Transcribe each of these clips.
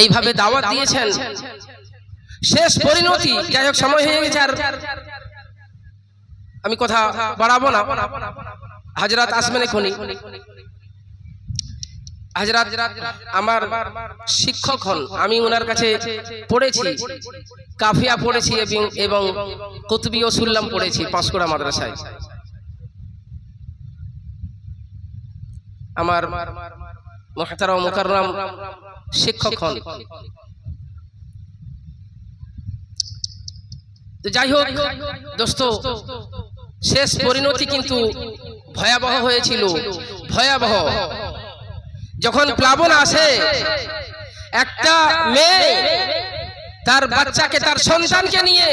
এইভাবে দাওয়াত দিয়েছেন। শেষ পরিণতি, যাই হোক, সময় হয়ে গেছে আর আমি কথা বাড়াবো না। হাজরাত আসবেন এখনই। হাজরাত আমার শিক্ষক হন। আমি ওনার কাছে পড়েছি, কাফিয়া পড়েছি এবং কুতুবি ও সুল্লাম পড়েছি পাঁশকুড়া মাদ্রাসায়। আমার মহতারা মুকাররাম শিক্ষক হন। যাই হোক, দোস্ত, শেষ পরিণতি কিন্তু ভয়াবহ হয়েছিল, ভয়াবহ। যখন প্লাবন আসে, একটা মেয়ে তার বাচ্চাকে, তার সন্তানকে নিয়ে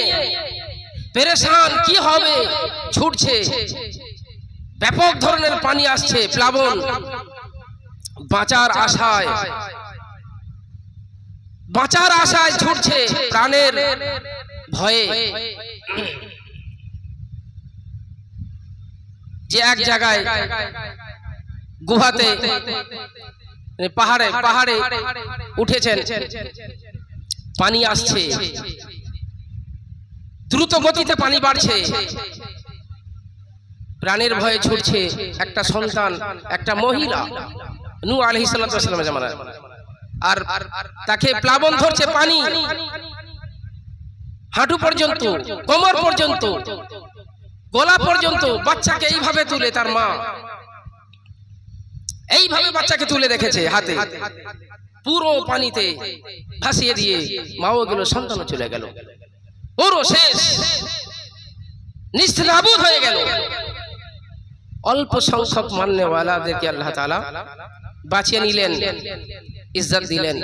পেরেশান কি হবে, ছুটছে। ব্যাপক ধরনের পানি আসছে প্লাবন। বাঁচার আশায়। বাঁচার আশায় ছুটছে প্রাণের ভয়ে। যে এক জায়গায় গুহাতে মানে পাহাড়ে পাহাড়ে উঠেছেন। পানি আসছে। দ্রুত গতিতে পানি বাড়ছে। প্রাণের ভয়ে ছুটছে একটা সন্তান একটা মহিলা। নু আলহি সাল্লামের জামানায়। আর তাকে প্লাবন ধরছে পানি। হাঁটু পর্যন্ত, কোমর পর্যন্ত, গলা পর্যন্ত বাচ্চাকে এইভাবে তুলে তার মা। এইভাবে বাচ্চাকে তুলে রেখেছে হাতে। পুরো পানিতে ভাসিয়ে দিয়ে মাও গেল, সন্তানও চলে গেল। পুরো শেষ। নিস্তেনাবুদ হয়ে গেল। অল্প সংখ্যক মান্যওয়ালাদেরকে আল্লাহ তাআলা বাঁচিয়ে নিলেন ইজ্জত দিলেন।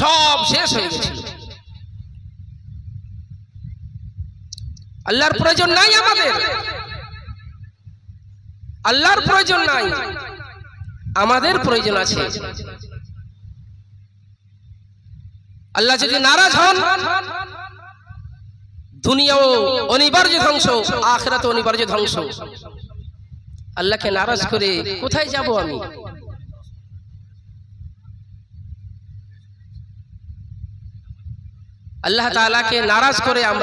সব শেষ হয়ে গেছিল আল্লাহর প্রয়োজন নাই আমাদের। আল্লাহর প্রয়োজন নাই। আমাদের প্রয়োজন আছে। আল্লাহ যদি নারাজ হন দুনিয়াও অনিবার্য ধ্বংস আখরাত অনিবার্য ধ্বংস। আল্লাহকে নারাজ করে কোথায় যাব আমি? আল্লাহ তালাকে নারাজ করে আমরা